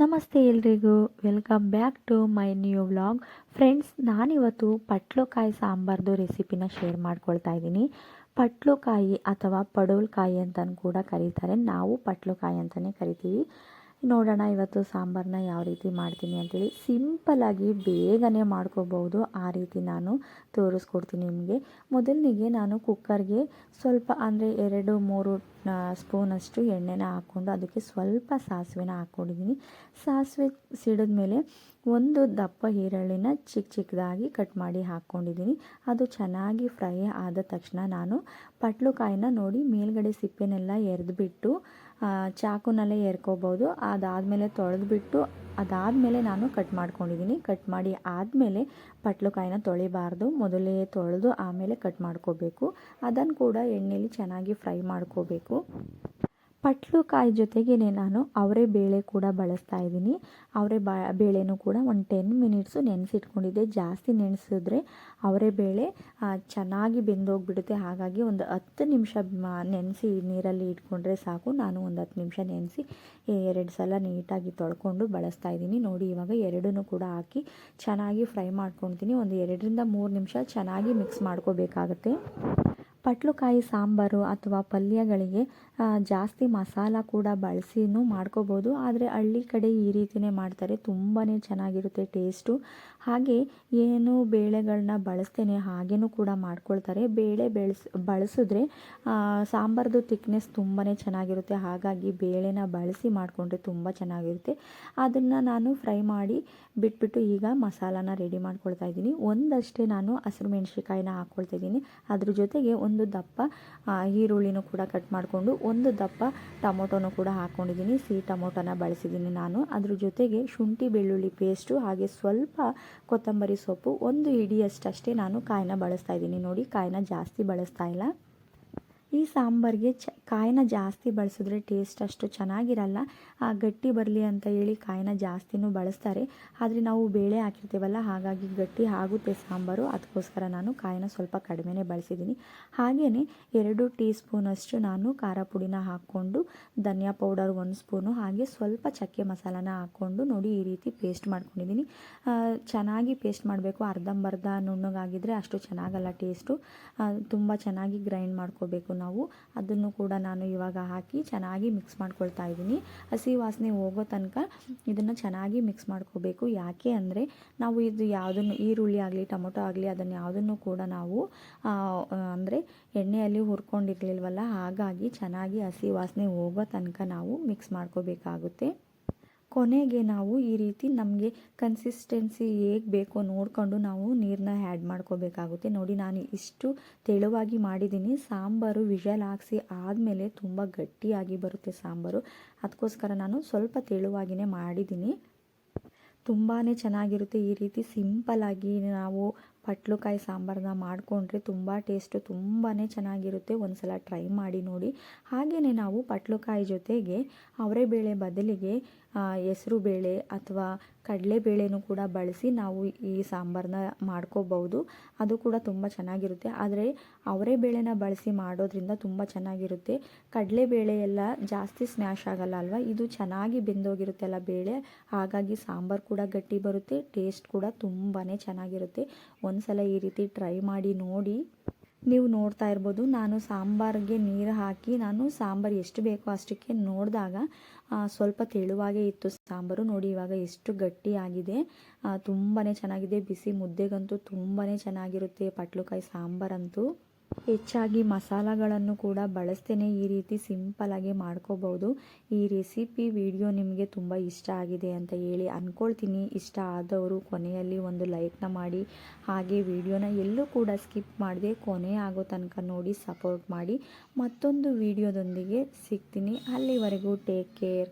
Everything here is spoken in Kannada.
ನಮಸ್ತೆ ಎಲ್ರಿಗೂ. Welcome back to my new vlog friends ನಾನಿವತ್ತು ಪಟ್ಲುಕಾಯಿ ಸಾಂಬಾರ್ದು ರೆಸಿಪಿನ ಶೇರ್ ಮಾಡ್ಕೊಳ್ತಾ ಇದ್ದೀನಿ. ಪಟ್ಲುಕಾಯಿ ಅಥವಾ ಪಡೋಲ್ಕಾಯಿ ಅಂತಲೂ ಕೂಡ ಕರೀತಾರೆ. ನಾವು ಪಟ್ಲುಕಾಯಿ ಅಂತಲೇ ಕರಿತೀವಿ. ನೋಡೋಣ ಇವತ್ತು ಸಾಂಬಾರನ್ನ ಯಾವ ರೀತಿ ಮಾಡ್ತೀನಿ ಅಂತೇಳಿ ಸಿಂಪಲಾಗಿ ಬೇಗನೆ ಮಾಡ್ಕೋಬೋದು. ಆ ರೀತಿ ನಾನು ತೋರಿಸ್ಕೊಡ್ತೀನಿ ನಿಮಗೆ. ಮೊದಲಿಗೆ ನಾನು ಕುಕ್ಕರ್ಗೆ ಸ್ವಲ್ಪ ಅಂದರೆ ಎರಡು, ಮೂರು ಸ್ಪೂನಷ್ಟು ಎಣ್ಣೆನ ಹಾಕ್ಕೊಂಡು ಅದಕ್ಕೆ ಸ್ವಲ್ಪ ಸಾಸಿವೆನ ಹಾಕ್ಕೊಂಡಿದ್ದೀನಿ. ಸಾಸಿವೆ ಸಿಡಿದ ಮೇಲೆ ಒಂದು ದಪ್ಪ ಈರುಳ್ಳಿನ ಚಿಕ್ಕ ಚಿಕ್ಕದಾಗಿ ಕಟ್ ಮಾಡಿ ಹಾಕ್ಕೊಂಡಿದ್ದೀನಿ. ಅದು ಚೆನ್ನಾಗಿ ಫ್ರೈ ಆದ ತಕ್ಷಣ ನಾನು ಪಟ್ಲುಕಾಯಿನ ನೋಡಿ ಮೇಲ್ಗಡೆ ಸಿಪ್ಪೆನೆಲ್ಲ ಎರೆದ್ಬಿಟ್ಟು ಚಾಕುನಲ್ಲೇ ಎರ್ಕೋಬೋದು. ಅದಾದಮೇಲೆ ತೊಳೆದ್ಬಿಟ್ಟು, ಅದಾದಮೇಲೆ ನಾನು ಕಟ್ ಮಾಡ್ಕೊಂಡಿದ್ದೀನಿ ಕಟ್ ಮಾಡಿ ಆದಮೇಲೆ ಪಟ್ಲುಕಾಯಿನ ತೊಳಿಬಾರ್ದು. ಮೊದಲೇ ತೊಳೆದು ಆಮೇಲೆ ಕಟ್ ಮಾಡ್ಕೋಬೇಕು. ಅದನ್ನು ಕೂಡ ಎಣ್ಣೆಯಲ್ಲಿ ಚೆನ್ನಾಗಿ ಫ್ರೈ ಮಾಡ್ಕೋಬೇಕು. ಪಟ್ಲುಕಾಯಿ ಜೊತೆಗೇ ನಾನು ಅವರೆ ಬೇಳೆ ಕೂಡ ಬಳಸ್ತಾ ಇದ್ದೀನಿ. ಅವರೆ ಬಾ, ಬೇಳೆನೂ ಕೂಡ ಒಂದು ಟೆನ್ ಮಿನಿಟ್ಸು ನೆನೆಸಿಟ್ಕೊಂಡಿದ್ದೆ. ಜಾಸ್ತಿ ನೆನೆಸಿದ್ರೆ ಅವರೆ ಬೇಳೆ ಚೆನ್ನಾಗಿ ಬೆಂದೋಗ್ಬಿಡುತ್ತೆ. ಹಾಗಾಗಿ ಒಂದು ಹತ್ತು ನಿಮಿಷ ನೆನೆಸಿ ನೀರಲ್ಲಿ ಇಟ್ಕೊಂಡ್ರೆ ಸಾಕು. ನಾನು ಒಂದು ಹತ್ತು ನಿಮಿಷ ನೆನೆಸಿ ಎರಡು ಸಲ ನೀಟಾಗಿ ತೊಳ್ಕೊಂಡು ಬಳಸ್ತಾ ಇದ್ದೀನಿ. ನೋಡಿ, ಇವಾಗ ಎರಡೂ ಕೂಡ ಹಾಕಿ ಚೆನ್ನಾಗಿ ಫ್ರೈ ಮಾಡ್ಕೊಳ್ತೀನಿ ಒಂದು ಎರಡರಿಂದ ಮೂರು ನಿಮಿಷ ಚೆನ್ನಾಗಿ ಮಿಕ್ಸ್ ಮಾಡ್ಕೋಬೇಕಾಗತ್ತೆ. ಪಟ್ಲುಕಾಯಿ ಸಾಂಬಾರು ಅಥವಾ ಪಲ್ಯಗಳಿಗೆ ಜಾಸ್ತಿ ಮಸಾಲ ಕೂಡ ಬಳಸಿನೂ ಮಾಡ್ಕೋಬೋದು. ಆದರೆ ಹಳ್ಳಿ ಕಡೆ ಈ ರೀತಿಯೇ ಮಾಡ್ತಾರೆ. ತುಂಬಾ ಚೆನ್ನಾಗಿರುತ್ತೆ ಟೇಸ್ಟು. ಹಾಗೆ ಏನು ಬೇಳೆಗಳನ್ನ ಬಳಸ್ತೇನೆ, ಹಾಗೇನೂ ಕೂಡ ಮಾಡ್ಕೊಳ್ತಾರೆ. ಬೇಳೆ ಬೆಳೆಸ್, ಬಳಸಿದ್ರೆ ಸಾಂಬಾರ್ದು ತಿಕ್ನೆಸ್ ತುಂಬಾ ಚೆನ್ನಾಗಿರುತ್ತೆ. ಹಾಗಾಗಿ ಬೇಳೆನ ಬಳಸಿ ಮಾಡಿಕೊಂಡ್ರೆ ತುಂಬ ಚೆನ್ನಾಗಿರುತ್ತೆ. ಅದನ್ನು ನಾನು ಫ್ರೈ ಮಾಡಿ ಬಿಟ್ಬಿಟ್ಟು ಈಗ ಮಸಾಲಾನ ರೆಡಿ ಮಾಡ್ಕೊಳ್ತಾ ಇದ್ದೀನಿ. ಒಂದಷ್ಟೇ ನಾನು ಹಸಿರು ಮೆಣಸಿಕಾಯಿನ ಹಾಕ್ಕೊಳ್ತಾ ಇದ್ದೀನಿ. ಅದ್ರ ಜೊತೆಗೆ ಒಂದು ದಪ್ಪ ಈರುಳ್ಳಿನೂ ಕೂಡ ಕಟ್ ಮಾಡಿಕೊಂಡು ಒಂದು ದಪ್ಪ ಟೊಮೊಟೊನೂ ಕೂಡ ಹಾಕ್ಕೊಂಡಿದ್ದೀನಿ ಸಿಹಿ ಟೊಮೊಟೊನ ಬಳಸಿದ್ದೀನಿ ನಾನು. ಅದ್ರ ಜೊತೆಗೆ ಶುಂಠಿ ಬೆಳ್ಳುಳ್ಳಿ ಪೇಸ್ಟು ಹಾಗೆ ಸ್ವಲ್ಪ ಕೊತ್ತಂಬರಿ ಸೊಪ್ಪು, ಒಂದು ಹಿಡಿಯಷ್ಟಷ್ಟೇ ನಾನು ಕಾಯಿನ ಬಳಸ್ತಾ ಇದ್ದೀನಿ. ನೋಡಿ, ಕಾಯಿನ ಜಾಸ್ತಿ ಬಳಸ್ತಾ ಇಲ್ಲ. ಈ ಸಾಂಬಾರಿಗೆ ಚ, ಕಾಯಿನ ಜಾಸ್ತಿ ಬಳಸಿದ್ರೆ ಟೇಸ್ಟ್ ಅಷ್ಟು ಚೆನ್ನಾಗಿರಲ್ಲ. ಆ, ಗಟ್ಟಿ ಬರಲಿ ಅಂತ ಹೇಳಿ ಕಾಯಿನ ಜಾಸ್ತಿನೂ ಬಳಸ್ತಾರೆ. ಆದರೆ ನಾವು ಬೇಳೆ ಹಾಕಿರ್ತೀವಲ್ಲ, ಹಾಗಾಗಿ ಗಟ್ಟಿ ಆಗುತ್ತೆ ಸಾಂಬಾರು. ಅದಕ್ಕೋಸ್ಕರ ನಾನು ಕಾಯಿನ ಸ್ವಲ್ಪ ಕಡಿಮೆನೇ ಬಳಸಿದ್ದೀನಿ. ಹಾಗೆಯೇ ಎರಡು ಟೀ ಸ್ಪೂನಷ್ಟು ನಾನು ಖಾರ ಪುಡಿನ ಹಾಕ್ಕೊಂಡು, ಧನಿಯಾ ಪೌಡರ್ ಒಂದು ಸ್ಪೂನು, ಹಾಗೆ ಸ್ವಲ್ಪ ಚಕ್ಕೆ ಮಸಾಲಾನ ಹಾಕ್ಕೊಂಡು ನೋಡಿ ಈ ರೀತಿ ಪೇಸ್ಟ್ ಮಾಡ್ಕೊಂಡಿದ್ದೀನಿ. ಚೆನ್ನಾಗಿ ಪೇಸ್ಟ್ ಮಾಡಬೇಕು. ಅರ್ಧಂಬರ್ಧ ನುಣ್ಣಗಾಗಿದ್ದರೆ ಅಷ್ಟು ಚೆನ್ನಾಗಲ್ಲ ಟೇಸ್ಟು ತುಂಬ ಚೆನ್ನಾಗಿ ಗ್ರೈಂಡ್ ಮಾಡ್ಕೋಬೇಕು ನಾವು ಅದನ್ನು ಕೂಡ ನಾನು ಇವಾಗ ಹಾಕಿ ಚೆನ್ನಾಗಿ ಮಿಕ್ಸ್ ಮಾಡ್ಕೊಳ್ತಾ ಇದ್ದೀನಿ. ಹಸಿ ವಾಸನೆ ಹೋಗೋ ತನಕ ಇದನ್ನು ಚೆನ್ನಾಗಿ ಮಿಕ್ಸ್ ಮಾಡ್ಕೋಬೇಕು. ಯಾಕೆ ಅಂದರೆ ನಾವು ಇದು ಯಾವುದನ್ನು ಈರುಳ್ಳಿ ಆಗಲಿ, ಟೊಮೊಟೊ ಆಗಲಿ, ಅದನ್ನು ಯಾವುದನ್ನು ಕೂಡ ನಾವು ಅಂದರೆ ಎಣ್ಣೆಯಲ್ಲಿ ಹುರ್ಕೊಂಡಿರಲಿಲ್ವಲ್ಲ, ಹಾಗಾಗಿ ಚೆನ್ನಾಗಿ ಹಸಿ ವಾಸನೆ ಹೋಗೋ ತನಕ ನಾವು ಮಿಕ್ಸ್ ಮಾಡ್ಕೋಬೇಕಾಗುತ್ತೆ. ಕೊನೆಗೆ ನಾವು ಈ ರೀತಿ ನಮಗೆ ಕನ್ಸಿಸ್ಟೆನ್ಸಿ ಹೇಗೆ ಬೇಕೋ ನೋಡಿಕೊಂಡು ನಾವು ನೀರನ್ನ ಆ್ಯಡ್ ಮಾಡ್ಕೋಬೇಕಾಗುತ್ತೆ. ನೋಡಿ, ನಾನು ಇಷ್ಟು ತೆಳುವಾಗಿ ಮಾಡಿದ್ದೀನಿ. ಸಾಂಬಾರು ವಿಷಲ್ ಹಾಕ್ಸಿ ಆದಮೇಲೆ ತುಂಬ ಗಟ್ಟಿಯಾಗಿ ಬರುತ್ತೆ ಸಾಂಬಾರು. ಅದಕ್ಕೋಸ್ಕರ ನಾನು ಸ್ವಲ್ಪ ತೆಳುವಾಗಿಯೇ ಮಾಡಿದ್ದೀನಿ. ತುಂಬಾ ಚೆನ್ನಾಗಿರುತ್ತೆ ಈ ರೀತಿ ಸಿಂಪಲ್ಲಾಗಿ ನಾವು ಪಟ್ಲುಕಾಯಿ ಸಾಂಬಾರನ್ನ ಮಾಡಿಕೊಂಡ್ರೆ ತುಂಬ ಟೇಸ್ಟು ತುಂಬಾ ಚೆನ್ನಾಗಿರುತ್ತೆ. ಒಂದು ಸಲ ಟ್ರೈ ಮಾಡಿ ನೋಡಿ. ಹಾಗೆಯೇ ನಾವು ಪಟ್ಲುಕಾಯಿ ಜೊತೆಗೆ ಅವರೆಬೇಳೆ ಬದಲಿಗೆ ಹೆಸ್ರು ಬೇಳೆ ಅಥವಾ ಕಡಲೆಬೇಳೆನೂ ಕೂಡ ಬಳಸಿ ನಾವು ಈ ಸಾಂಬಾರನ್ನ ಮಾಡ್ಕೋಬಹುದು. ಅದು ಕೂಡ ತುಂಬ ಚೆನ್ನಾಗಿರುತ್ತೆ. ಆದರೆ ಅವರೇ ಬೇಳೆನ ಬಳಸಿ ಮಾಡೋದ್ರಿಂದ ತುಂಬ ಚೆನ್ನಾಗಿರುತ್ತೆ. ಕಡಲೆಬೇಳೆ ಎಲ್ಲ ಜಾಸ್ತಿ ಸ್ಮ್ಯಾಶ್ ಆಗಲ್ಲ ಅಲ್ವಾ? ಇದು ಚೆನ್ನಾಗಿ ಬೆಂದೋಗಿರುತ್ತೆ ಅಲ್ಲ ಬೇಳೆ? ಹಾಗಾಗಿ ಸಾಂಬಾರು ಕೂಡ ಗಟ್ಟಿ ಬರುತ್ತೆ, ಟೇಸ್ಟ್ ಕೂಡ ತುಂಬಾ ಚೆನ್ನಾಗಿರುತ್ತೆ. ಒಂದು ಸಲ ಈ ರೀತಿ ಟ್ರೈ ಮಾಡಿ ನೋಡಿ. ನೀವು ನೋಡ್ತಾ ಇರ್ಬೋದು, ನಾನು ಸಾಂಬಾರಿಗೆ ನೀರು ಹಾಕಿ, ನಾನು ಸಾಂಬಾರು ಎಷ್ಟು ಬೇಕೋ ಅಷ್ಟಕ್ಕೆ ನೋಡಿದಾಗ ಸ್ವಲ್ಪ ತೆಳುವಾಗೇ ಇತ್ತು ಸಾಂಬಾರು. ನೋಡಿ, ಇವಾಗ ಎಷ್ಟು ಗಟ್ಟಿಯಾಗಿದೆ. ತುಂಬಾ ಚೆನ್ನಾಗಿದೆ. ಬಿಸಿ ಮುದ್ದೆಗಂತೂ ತುಂಬಾ ಚೆನ್ನಾಗಿರುತ್ತೆ ಪಟ್ಲುಕಾಯಿ ಸಾಂಬಾರಂತೂ. ಹೆಚ್ಚಾಗಿ ಮಸಾಲಗಳನ್ನು ಕೂಡ ಬಳಸ್ತೇನೆ. ಈ ರೀತಿ ಸಿಂಪಲಾಗಿ ಮಾಡ್ಕೋಬೋದು ಈ ರೆಸಿಪಿ ವಿಡಿಯೋ ನಿಮಗೆ ತುಂಬ ಇಷ್ಟ ಆಗಿದೆ ಅಂತ ಹೇಳಿ ಅಂದ್ಕೊಳ್ತೀನಿ ಇಷ್ಟ ಆದವರು ಕೊನೆಯಲ್ಲಿ ಒಂದು ಲೈಕ್ನ ಮಾಡಿ. ಹಾಗೆ ವಿಡಿಯೋನ ಎಲ್ಲೂ ಕೂಡ ಸ್ಕಿಪ್ ಮಾಡದೆ ಕೊನೆ ಆಗೋ ತನಕ ನೋಡಿ ಸಪೋರ್ಟ್ ಮಾಡಿ. ಮತ್ತೊಂದು ವಿಡಿಯೋದೊಂದಿಗೆ ಸಿಗ್ತೀನಿ. ಅಲ್ಲಿವರೆಗೂ ಟೇಕ್ ಕೇರ್.